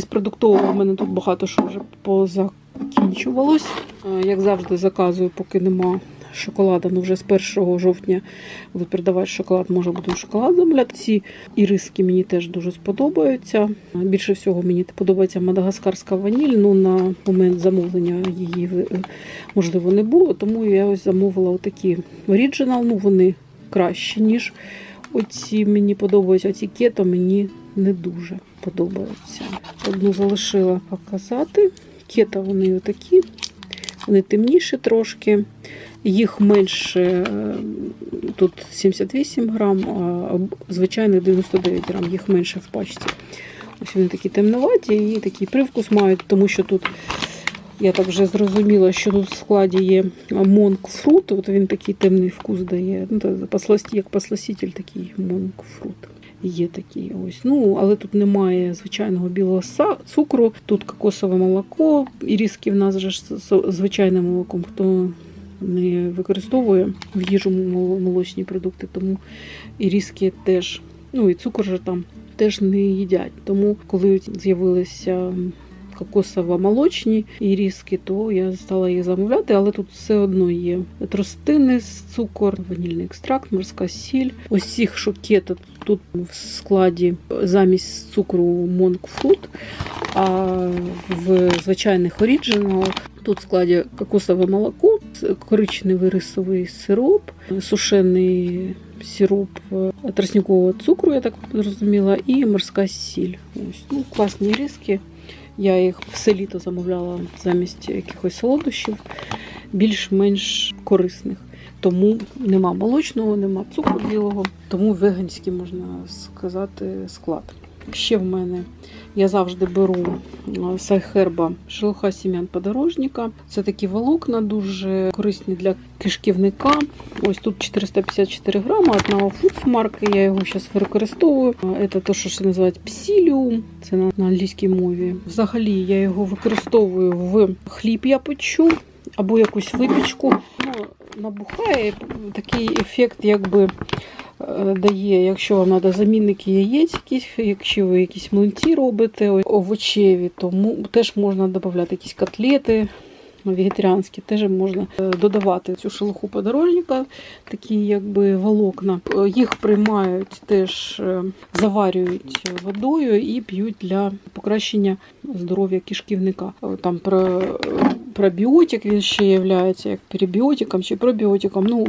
З продуктового в мене тут багато що вже позакінчувалось. Е, Як завжди, заказую, поки нема шоколада. Ну вже з 1 жовтня будуть передавати шоколад, може буду шоколад замовляти. Ці іриски мені теж дуже сподобаються. Більше всього мені подобається мадагаскарська ваніль. Ну на момент замовлення її е, можливо не було, тому я ось замовила отакі оріджинал. Ну вони кращі, ніж оці мені подобаються. Оці кето мені не дуже подобаються. Одну залишила показати. Кето вони отакі, вони темніші трошки. Їх менше, е, тут 78 грам, а звичайних 99 грам, їх менше в пачці. Ось вони такі темноваті і такий привкус мають, тому що тут я так вже зрозуміла, що тут в складі є монк фрут. От він такий темний вкус дає. Ну, як посластитель такий монк фрут. Є такі ось. Ну, але тут немає звичайного білого цукру, тут кокосове молоко, і різки в нас же звичайним молоком. Хто не використовує в їжу молочні продукти, тому і різки теж, ну і цукор же там теж не їдять. Тому коли з'явилися кокосово-молочні і різки, то я стала їх замовляти, але тут все одно є тростини, цукор, ванільний екстракт, морська сіль. Ось цих шокеток тут в складі замість цукру монк фрут, а в звичайних оріджиналах тут в складі кокосове молоко, коричневий рисовий сироп, сушений сироп е, тростникового цукру, я так зрозуміла, і морська сіль. Ось, ну, класні різки. Я їх все літо замовляла замість якихось солодощів, більш-менш корисних. Тому нема молочного, нема цукру білого, тому веганський можна сказати склад. Ще в мене я завжди беру е, сайхерба шелуха сім'ян подорожника. Це такі волокна, дуже корисні для кишківника. Ось тут 454 грама, одного фудс марки. Я його зараз використовую. Е, Це те, що ще називають псіліум, це на, англійській мові. Взагалі я його використовую в хліб я печу або якусь випічку. Ну, набухає такий ефект, якби дає, якщо вам треба замінники яєць, якісь, якщо ви якісь млинці робите овочеві, то теж можна додати якісь котлети. Вегетаріанські теж можна е, додавати цю шелуху подорожника, такі якби волокна. Е, Їх приймають теж, е, заварюють водою і п'ють для покращення здоров'я кишківника. Е, Там про пробіотик він ще є як перебіотиком чи пробіотиком. Ну,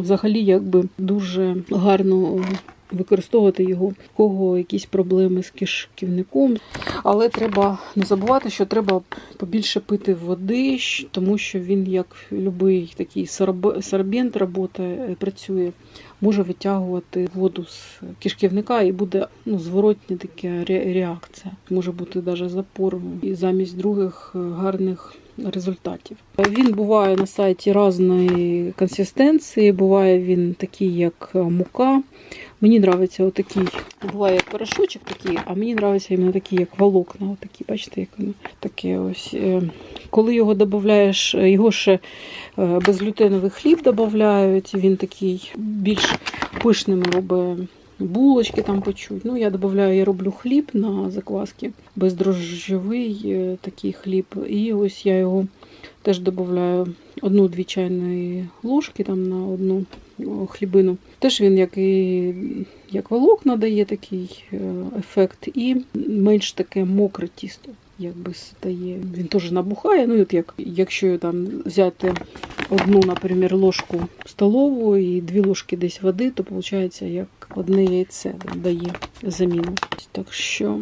взагалі, якби дуже гарно використовувати його, у кого якісь проблеми з кишківником. Але треба не забувати, що треба побільше пити води, тому що він, як будь-який такий сорб- сорбент робота, працює, може витягувати воду з кишківника і буде ну, зворотня така ре- реакція. Може бути навіть запор і замість других е, гарних результатів. Він буває на сайті різної консистенції, буває він такий, як е, мука. Мені подобається отакий, буває порошочок такий, а мені подобається іменно такий, як волокна. Отакі, бачите, як воно таке ось. Е, Коли його додаєш, його ще е, безглютеновий хліб додають, він такий більш пишним робить. Булочки там почуть. Ну, я додаю, я роблю хліб на закваски, бездрожжєвий е, такий хліб. І ось я його теж додаю одну-дві чайної ложки там на одну хлібину. Теж він як і як волокна дає такий е, ефект, і менш таке мокре тісто. Якби стає. Він теж набухає. Ну, от як, якщо там взяти одну, наприклад, ложку столову і дві ложки десь води, то виходить як одне яйце дає заміну. Так що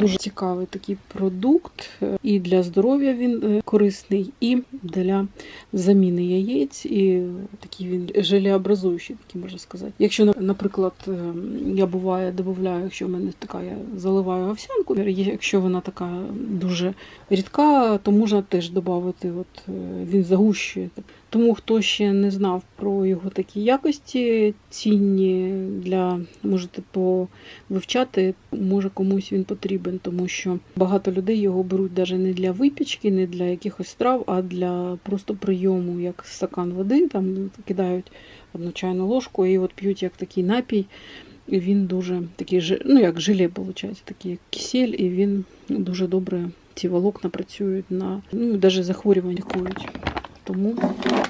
дуже цікавий такий продукт. І для здоров'я він е, корисний, і для заміни яєць, і такий він желеобразуючий, такий можна сказати. Якщо, наприклад, е, я буває додаю, якщо в мене така, я заливаю овсянку, якщо вона така дуже рідка, то можна теж додати. От е, він загущує. Тому хто ще не знав про його такі якості, цінні для можете повивчати, може комусь він потрібен, тому що багато людей його беруть навіть не для випічки, не для якихось страв, а для просто прийому, як стакан води, там кидають одну чайну ложку і от п'ють як такий напій. І він дуже такий, ну як желе, виходить, такий як кисель, і він дуже добре ці волокна працюють на ну, навіть захворювання лікують. Тому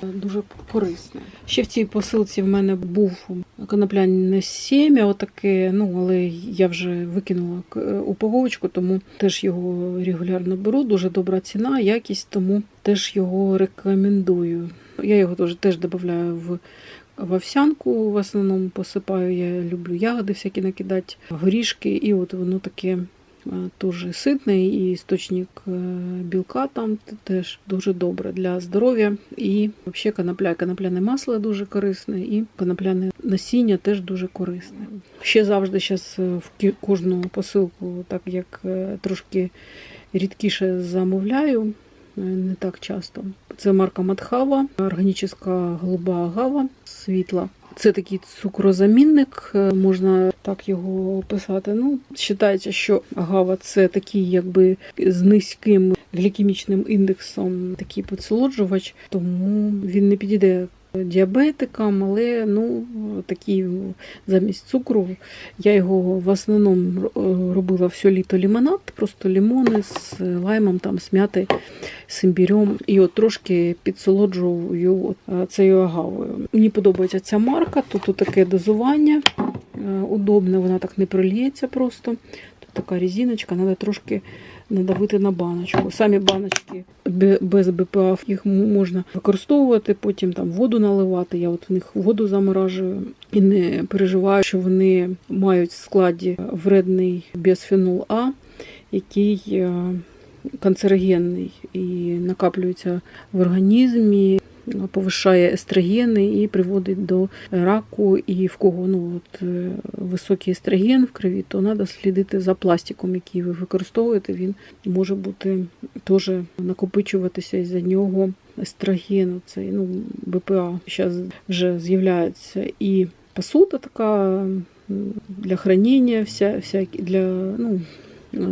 е, дуже корисне. Ще в цій посилці в мене був конопляне сім'я, отаке, ну але я вже викинула е, упаковочку, тому теж його регулярно беру. Дуже добра ціна, якість, тому теж його рекомендую. Я його теж, теж додаю в, в овсянку, в основному посипаю. Я люблю ягоди всякі накидати, горішки, і от воно таке. Е, Дуже ситний і істочник е, білка там теж дуже добре для здоров'я. І взагалі конопля, конопляне масло дуже корисне, і конопляне насіння теж дуже корисне. Ще завжди зараз в кі- кожну посилку, так як е, трошки рідкіше замовляю, е, не так часто. Це марка Матхава, органічна голуба агава світла. Це такий цукрозамінник, е, можна так його описати. Ну, вважається, що агава це такий, якби з низьким глікемічним індексом, такий підсолоджувач, тому він не підійде діабетикам, але ну такий замість цукру. Я його в основному робила все літо лимонад, просто лимони з лаймом, там, з м'яти, з імбірем. І от трошки підсолоджую е, цією агавою. Мені подобається ця марка, тут таке дозування е, удобне, вона так не проліється просто. Тут така резиночка, треба трошки надавити на баночку. Самі баночки без БПА їх можна використовувати, потім там воду наливати. Я от в них воду заморажую і не переживаю, що вони мають в складі вредний біосфенол А, який е, канцерогенний і накаплюється в організмі. Повишає естрогени і приводить до раку. І в кого ну, от, е, високий естроген в крові, то треба слідити за пластиком, який ви використовуєте. Він може бути теж накопичуватися із-за нього естроген, цей, ну, БПА. Зараз вже з'являється і посуда така для хранення, вся, всякі, для, ну,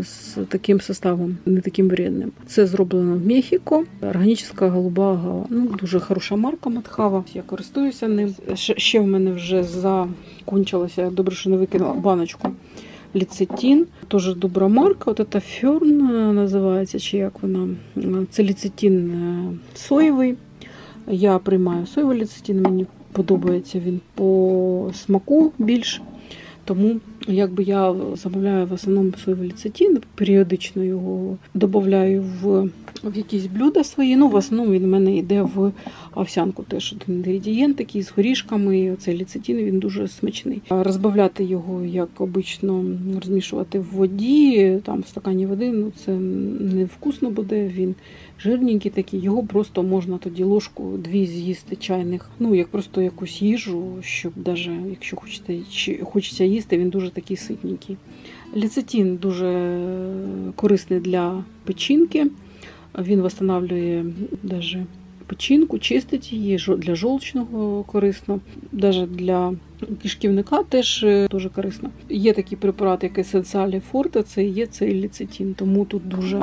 з таким составом, не таким вредним. Це зроблено в Мехіко. Органічна голуба агава. Ну, дуже хороша марка Матхава. Я користуюся ним. Ще- в мене вже закончилося. Добре, що не викинула баночку. Ліцетін, теж добра марка. От це Ферн е, називається, чи як вона. Е, Це ліцетін е, соєвий. Я приймаю соєвий ліцетин, мені подобається він по смаку більш. Тому якби я замовляю в основному соєвий ліцетин, періодично його додаю в, в якісь блюда свої. Ну, в основному він в мене йде в овсянку. Теж один інгредієнт такий з горішками. І Оцей ліцетин він дуже смачний. Розбавляти його, як обично, розмішувати в воді, там в стакані води, ну це невкусно буде. Він жирненький такий. Його просто можна тоді ложку дві з'їсти чайних. Ну як просто якусь їжу, щоб навіть якщо хочете чи хочеться їсти, він дуже такий ситненький. Ліцетін дуже корисний для печінки. Він встановлює навіть печінку, чистить її для жовчного корисно, навіть для кишківника теж е, дуже корисно. Є такі препарати, як Есенціалі Форта, це є цей ліцетін, тому тут дуже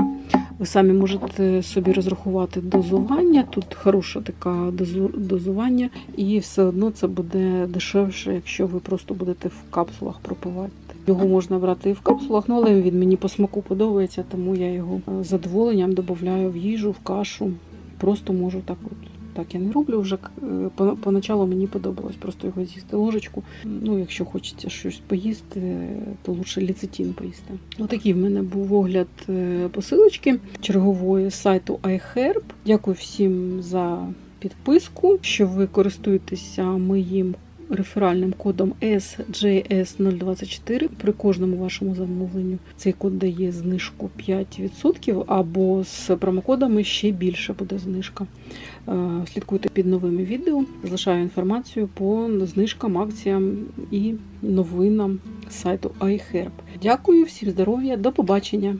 ви самі можете собі розрахувати дозування. Тут хороша така дозування, і все одно це буде дешевше, якщо ви просто будете в капсулах пропивати. Його можна брати і в капсулах, ну але він мені по смаку подобається, тому я його е, задоволенням додаю в їжу, в кашу. Просто можу так от. Так я не роблю вже е, поначалу мені подобалось просто його з'їсти ложечку. Ну, якщо хочеться щось поїсти, то лучше ліцетін поїсти. Отакий в мене був огляд е, посилочки чергової з сайту iHerb. Дякую всім за підписку, що ви користуєтеся моїм реферальним кодом SJS024. При кожному вашому замовленню цей код дає знижку 5%, або з промокодами ще більше буде знижка. Е, Слідкуйте під новими відео. Залишаю інформацію по знижкам, акціям і новинам сайту iHerb. Дякую, всім здоров'я, до побачення!